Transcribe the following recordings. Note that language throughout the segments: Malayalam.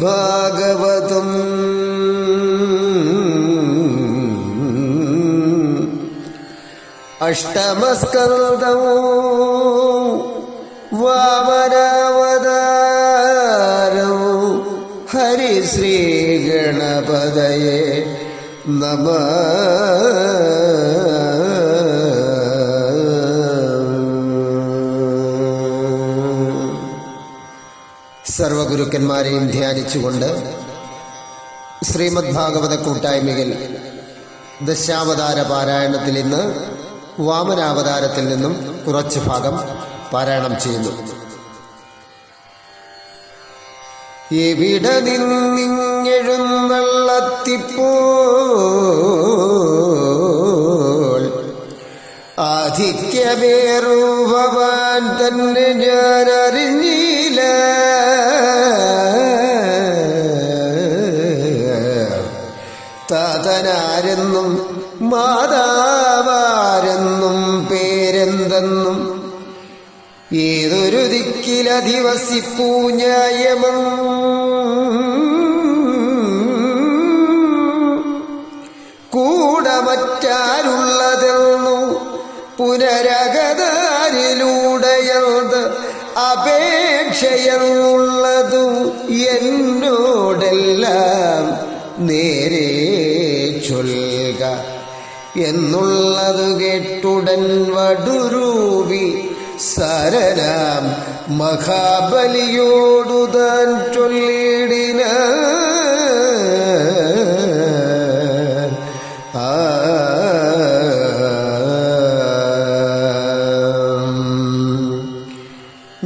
ശ്രീമദ്ഭാഗവതം അഷ്ടമസ്കൃതം വാമനാവതാരം ഹരിശ്രീ ഗണപതയെ നമ സർവഗുരുക്കന്മാരെയും ധ്യാനിച്ചുകൊണ്ട് ശ്രീമദ് ഭാഗവത കൂട്ടായ്മയിൽ ദശാവതാര പാരായണത്തിൽ ഇന്ന് വാമനാവതാരത്തിൽ നിന്നും കുറച്ച് ഭാഗം പാരായണം ചെയ്യുന്നു. എവിടെ നിന്നിങ്ങെഴുന്നള്ളത്തിപ്പോൾ ആധിക്യമേറുഭവാൻ തന്നെ ഞാൻ അറിഞ്ഞില്ല താതനാരെന്നും മാതാവാരെന്നും പേരെന്തെന്നും ഏതൊരു ദിക്കിലധിവസിപ്പൂ ന്യായമം കൂടെ മറ്റാരുള്ളതെന്നു പുനരകതാരിലൂടെയത് അപേക്ഷയെന്നുള്ളതു എന്നോടെല്ലാം നേരെ ചൊൽക. എന്നുള്ളതു കേട്ടുടൻ വടുരൂപി സരരാം മഹാബലിയോടുതാൻ ചൊല്ലിടിന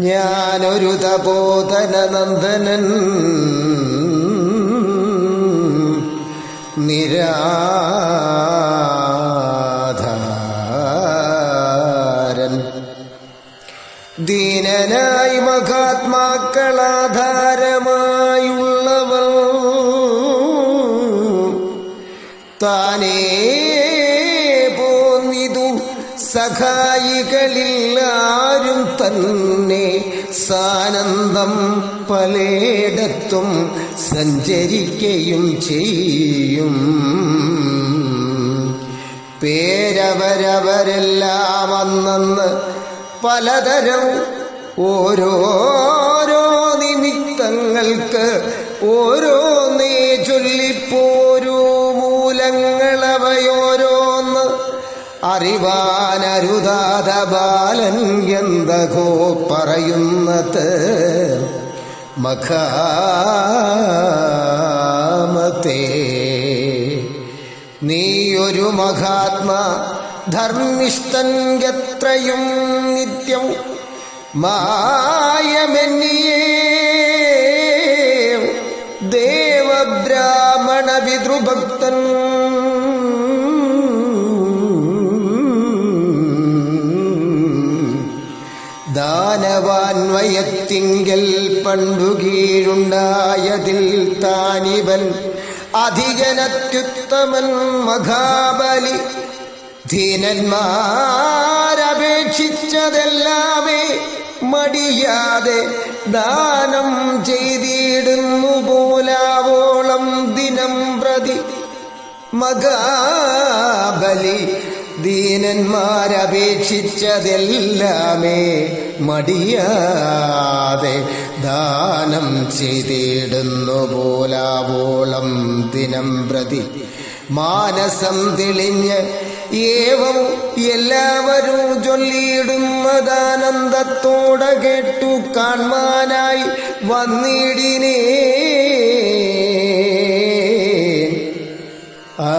ഞാനൊരു തപോധന നന്ദനൻ നിരാധാരൻ. ദീനനായി മഹാത്മാക്കളാധാരമായുള്ളവർ താനേ പോന്നിതു സഖായികളിൽ ആരും തന്നെ സാനന്ദം പലയിടത്തും സഞ്ചരിക്കുകയും ചെയ്യും. പേരവരവരെല്ലാം അന്നന്ന് പലതരം ഓരോരോ നിമിത്തങ്ങൾക്ക് ഓരോന്നേ അറിവാനരുതാത ബാലൻ എന്തകോ പറയുന്നത്? മഖാമത്തെ. നീയൊരു മഹാത്മാ ധർമ്മിഷ്ഠൻ എത്രയും നിത്യം മായമെന്നിയേ. ദേവബ്രാഹ്മണ പിതൃഭക്തൻ ദാനവാൻവയത്തിങ്കൽ പണ്ടു കീഴുണ്ടായതിൽ താനിവൻ അധിജനത്യുത്തമൻ മഹാബലി. ധീനന്മാരപേക്ഷിച്ചതെല്ലാമേ മടിയാതെ ദാനം ചെയ്തിടുന്നു പോലാവോളം ദിനം പ്രതി. മകാബലി ദീനന്മാരപേക്ഷിച്ചതെല്ലാമേ മടിയാതെ ദാനം ചെയ്തിടുന്നു പോലാവോളം ദിനം പ്രതി. മാനസം തെളിഞ്ഞ് ഏവം എല്ലാവരും ചൊല്ലിയിടുന്നതാനന്ദത്തോടെ കേട്ടു കാൺമാനായി വന്നിടിനേ. ആ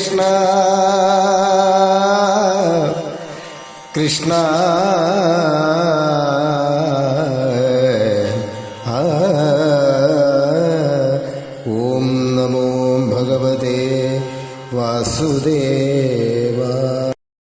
कृष्ण। कृष्ण।